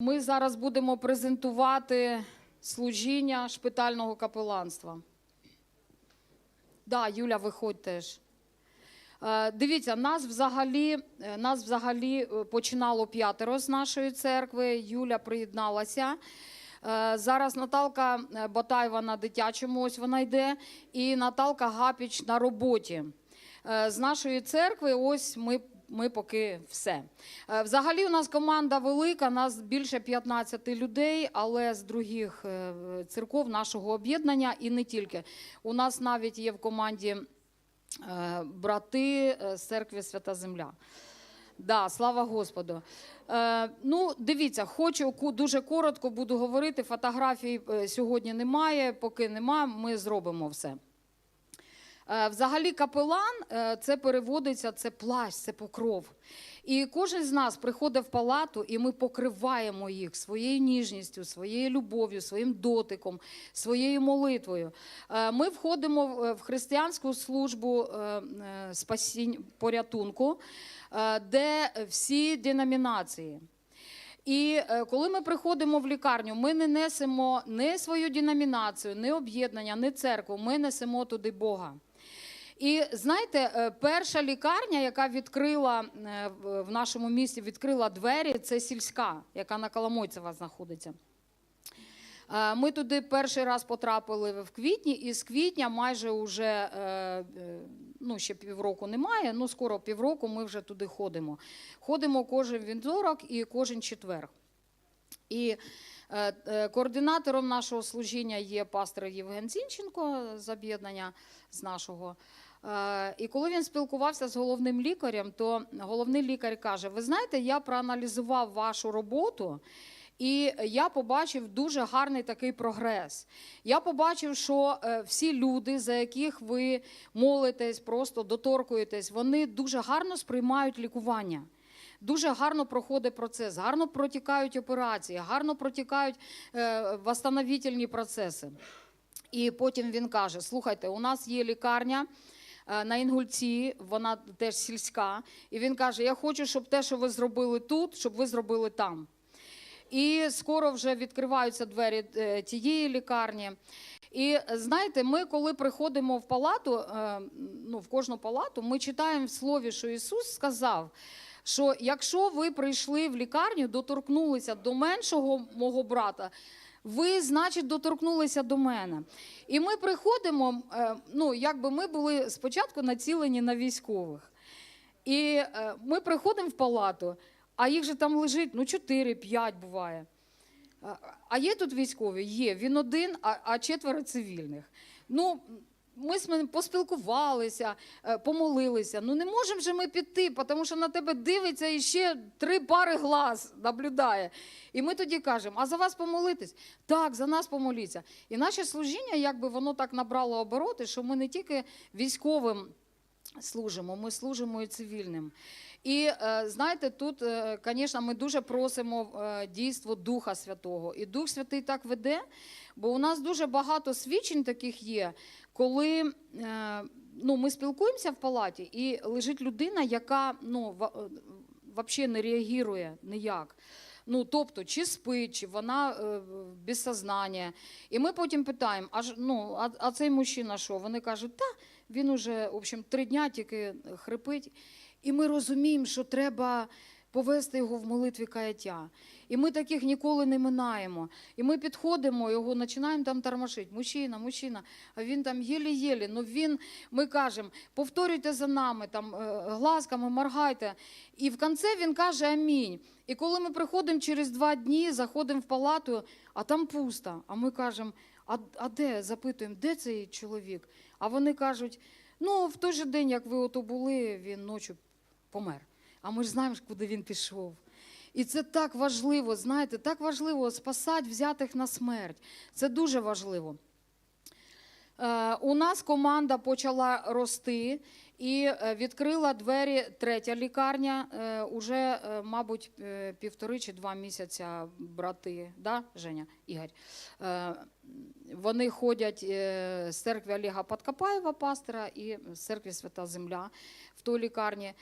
Ми зараз будемо презентувати служіння шпитального капеланства. Да, Юля, виходь теж. Е, Дивіться, нас взагалі, е, нас взагалі е, починало п'ятеро з нашої церкви. Юля приєдналася. Зараз Наталка Батаєва на дитячому, ось вона йде, і Наталка Гапіч на роботі. З нашої церкви, ось ми, ми поки все. Е, Взагалі, у нас команда велика, нас більше 15 людей, але з других е, церков нашого об'єднання і не тільки. У нас навіть є в команді е, брати з церкви Свята Земля. Да, слава Господу. Е, ну, дивіться, хочу дуже коротко буду говорити. Фотографій сьогодні немає, поки нема, ми зробимо все. Е, Взагалі, капелан е, це переводиться, це плащ, це покров. І кожен з нас приходить в палату, і ми покриваємо їх своєю ніжністю, своєю любов'ю, своїм дотиком, своєю молитвою. Е, Ми входимо в- християнську службу спасінь порятунку, де всі деномінації. І коли ми приходимо в лікарню, ми не несемо не свою деномінацію, не об'єднання, не церкву. Ми несемо туди Бога. І знаєте, е, перша лікарня, яка відкрила е, в нашому місті, відкрила двері, це сільська, яка на Коломойцева знаходиться. Е, Ми туди перший раз потрапили в квітні, і з квітня майже вже е, е, ну, ще півроку немає. Ну, скоро півроку ми вже туди ходимо. Ходимо кожен вівторок і кожен четвер. І координатором нашого служіння є пастор Євген Зінченко з об'єднання з нашого. Е, І коли він спілкувався з головним лікарем, то головний лікар каже: Ви знаєте, я проаналізував вашу роботу. І я побачив дуже гарний такий прогрес. Я побачив, що е, всі люди, за яких ви молитесь, просто доторкуєтесь, вони дуже гарно сприймають лікування. Дуже гарно проходить процес, гарно протікають операції, гарно протікають е, восстановительні процеси. І потім він каже: слухайте, у нас є лікарня. Е, На Інгульці, вона теж сільська, і він каже: Я хочу, щоб те, що ви зробили тут, щоб ви зробили там. І скоро вже відкриваються двері е, тієї лікарні. І знаєте, ми, коли приходимо в палату, е, ну, в кожну палату, ми читаємо в слові, що Ісус сказав, що якщо ви прийшли в лікарню, доторкнулися до меншого мого брата, ви, значить, доторкнулися до мене. І ми приходимо, е, ну, якби ми були спочатку націлені на військових. І е, ми приходимо в палату, а їх же там лежить ну 4-5 буває. А- є тут військові? Є. Він один, а четверо цивільних. Ну, ми з ним поспілкувалися, е, помолилися. Ну не можемо же ми піти, тому що на тебе дивиться і ще три пари глаз наблюдає. І ми тоді кажемо: а за вас помолитись? Так, за нас помоліться. І наше служіння, якби воно так набрало обороти, що ми не тільки військовим служимо, ми служимо і цивільним. І е, знаєте, тут, е, звісно, ми дуже просимо е, дійство Духа Святого. І Дух Святий так веде, бо у нас дуже багато свідчень таких є, коли е, ну, ми спілкуємося в палаті, і лежить людина, яка ну, взагалі не реагує ніяк. Ну, тобто, чи спить, чи вона е, без сознання. І ми потім питаємо, а, ну, а, а цей мужчина що? Вони кажуть, та він уже, в общем, три дня тільки хрипить. І ми розуміємо, що треба повести його в молитві каяття. І ми таких ніколи не минаємо. І ми підходимо, його починаємо там тормошити. Мужчина, мужчина, а він там єлі-єлі. Ну він, ми кажемо, повторюйте за нами, там, е, глазками, моргайте. І в кінці він каже амінь. І коли ми приходимо через два дні, заходимо в палату, а там пусто. А ми кажемо, а, а де? Запитуємо, де цей чоловік? А вони кажуть, ну в той же день, як ви ото були, він ночі помер. А ми ж знаємо, куди він пішов. І це так важливо, знаєте, так важливо спасати взятих на смерть. Це дуже важливо. Е, У нас команда почала рости, І е, відкрила двері третя лікарня. е, Уже, е, мабуть, півтори чи два місяця брати, да, Женя, Ігор? Вони ходять з церкви Олега Подкопаєва, пастора, і з церкви Свята Земля в той лікарні.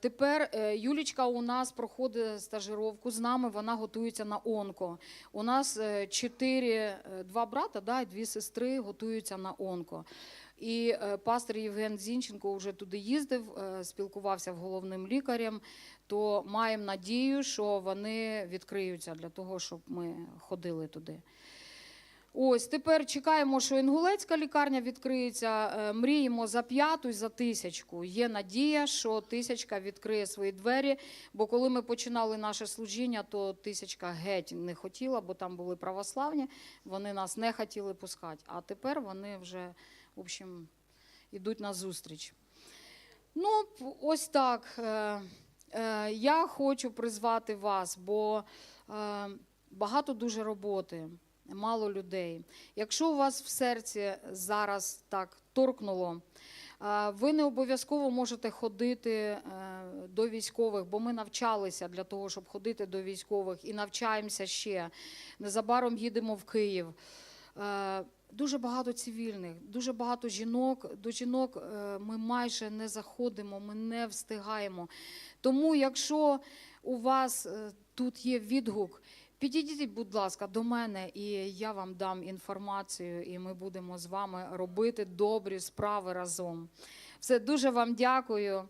Тепер Юлічка у нас проходить стажировку з нами, вона готується на онко. У нас чотири, два брата да, і дві сестри готуються на онко. І е, пастор Євген Зінченко вже туди їздив, е, спілкувався з головним лікарем. То маємо надію, що вони відкриються для того, щоб ми ходили туди. Ось тепер чекаємо, що інгулецька лікарня відкриється. Е, Мріємо за п'яту і за тисячку. Є надія, що тисячка відкриє свої двері. Бо коли ми починали наше служіння, то тисячка геть не хотіла, бо там були православні. Вони нас не хотіли пускати. А тепер вони вже, в общем, йдуть на зустріч. Ну, ось так. Е, е, Я хочу призвати вас, бо е, багато дуже роботи, мало людей. Якщо у вас в серці зараз так торкнуло, ви не обов'язково можете ходити до військових, бо ми навчалися для того, щоб ходити до військових і навчаємося ще. Незабаром їдемо в Київ. Е, Дуже багато цивільних, дуже багато жінок. До жінок е, ми майже не заходимо, ми не встигаємо. Тому, якщо у вас е, тут є відгук, підійдіть, будь ласка, до мене, і я вам дам інформацію, і ми будемо з вами робити добрі справи разом. Все дуже вам дякую.